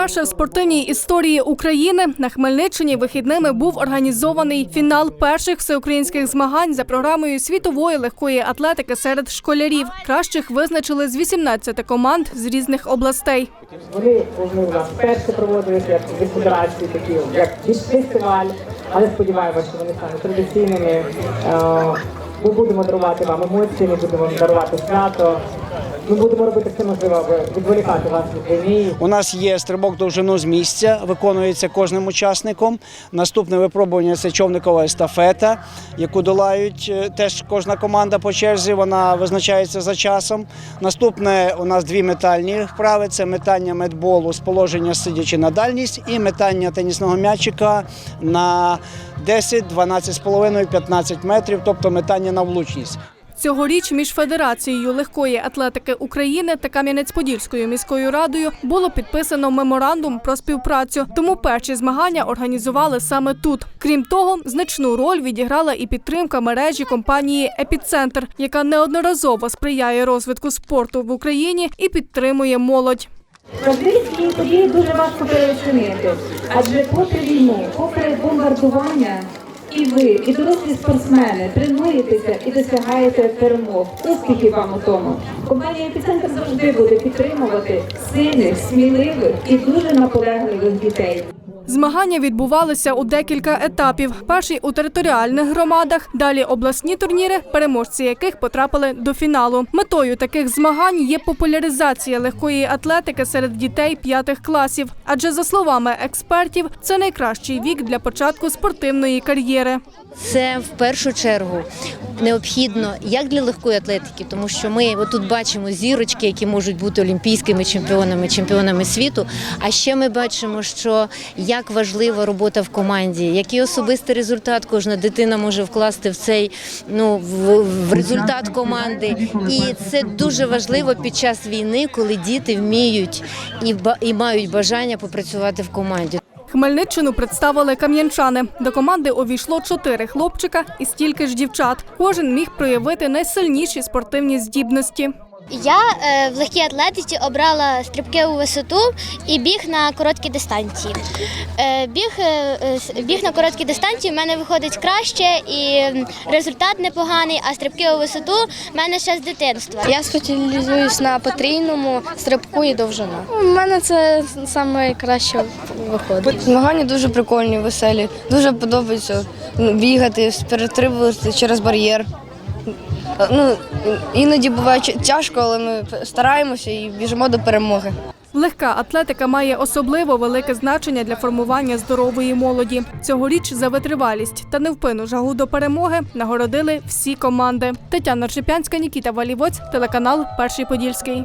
Вперше в спортивній історії України на Хмельниччині вихідними був організований фінал перших всеукраїнських змагань за програмою світової легкої атлетики серед школярів. Кращих визначили з 18 команд з різних областей. Вони вони у нас вперше проводилися як федерації, такі як більш фестиваль, але сподіваємося, що вони стануть традиційними. Е, Ми будемо дарувати вам емоції, ми будемо дарувати свято. Ми будемо робити все можливе, аби відволікати вас від війни. У нас є стрибок довжину з місця, виконується кожним учасником. Наступне випробування це човникова естафета, яку долають е, теж кожна команда по черзі. Вона визначається за часом. Наступне у нас дві метальні вправи: це метання медболу з положення сидячи на дальність і метання тенісного м'ячика на 10, 12,5, 15 метрів, тобто метання на влучність. Цьогоріч між Федерацією легкої атлетики України та Кам'янець-Подільською міською радою було підписано меморандум про співпрацю. Тому перші змагання організували саме тут. Крім того, значну роль відіграла і підтримка мережі компанії Епіцентр, яка неодноразово сприяє розвитку спорту в Україні і підтримує молодь. Бразильські події дуже важко переоцінити, адже попри війну, попри бомбардування, і ви, і дорослі спортсмени тренуєтеся і досягаєте перемог. Успіхів вам у тому. Компанія «Епіцентр» завжди буде підтримувати сильних, сміливих і дуже наполегливих дітей. Змагання відбувалися у декілька етапів. Перший у територіальних громадах, далі обласні турніри, переможці яких потрапили до фіналу. Метою таких змагань є популяризація легкої атлетики серед дітей п'ятих класів. Адже за словами експертів, це найкращий вік для початку спортивної кар'єри. Це в першу чергу необхідно як для легкої атлетики, тому що ми отут бачимо зірочки, які можуть бути олімпійськими чемпіонами, чемпіонами світу. А ще ми бачимо, що як важлива робота в команді, який особистий результат кожна дитина може вкласти в цей ну в, в результат команди. І це дуже важливо під час війни, коли діти вміють і, і мають бажання попрацювати в команді. Хмельниччину представили кам'янчани. До команди увійшло чотири хлопчика і стільки ж дівчат. Кожен міг проявити найсильніші спортивні здібності. Я е, в легкій атлетиці обрала стрибки у висоту і біг на короткі дистанції. Е, біг, е, біг на короткі дистанції в мене виходить краще і результат непоганий, а стрибки у висоту в мене ще з дитинства. Я спеціалізуюсь на потрійному стрибку і довжина. У мене це найкраще виходить. Змагання дуже прикольні, веселі. Дуже подобається бігати, перетрибувати через бар'єр. Ну, іноді буває тяжко, але ми стараємося і біжимо до перемоги. Легка атлетика має особливо велике значення для формування здорової молоді. Цьогоріч за витривалість та невпину жагу до перемоги нагородили всі команди. Тетяна Чепянська, Нікіта Валівоць, телеканал Перший Подільський.